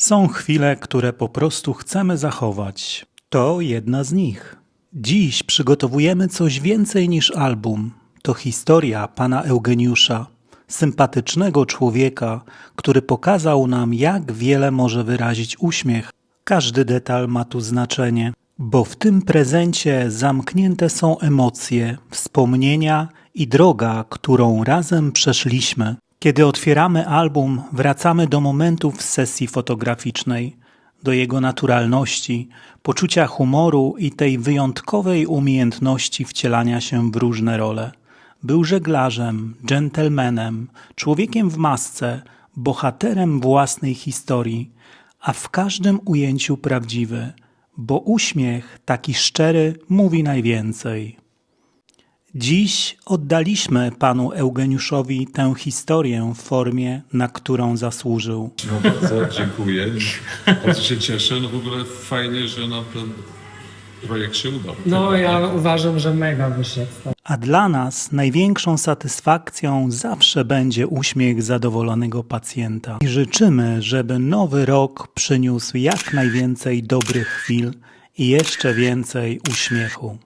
Są chwile, które po prostu chcemy zachować. To jedna z nich. Dziś przygotowujemy coś więcej niż album. To historia pana Eugeniusza, sympatycznego człowieka, który pokazał nam, jak wiele może wyrazić uśmiech. Każdy detal ma tu znaczenie, bo w tym prezencie zamknięte są emocje, wspomnienia i droga, którą razem przeszliśmy. Kiedy otwieramy album, wracamy do momentów z sesji fotograficznej, do jego naturalności, poczucia humoru i tej wyjątkowej umiejętności wcielania się w różne role. Był żeglarzem, dżentelmenem, człowiekiem w masce, bohaterem własnej historii, a w każdym ujęciu prawdziwy, bo uśmiech taki szczery mówi najwięcej. Dziś oddaliśmy panu Eugeniuszowi tę historię w formie, na którą zasłużył. No bardzo dziękuję. Bardzo się cieszę. No w ogóle fajnie, że nam ten projekt się udał. No ja uważam, że mega wyszedł. A dla nas największą satysfakcją zawsze będzie uśmiech zadowolonego pacjenta. I życzymy, żeby nowy rok przyniósł jak najwięcej dobrych chwil i jeszcze więcej uśmiechu.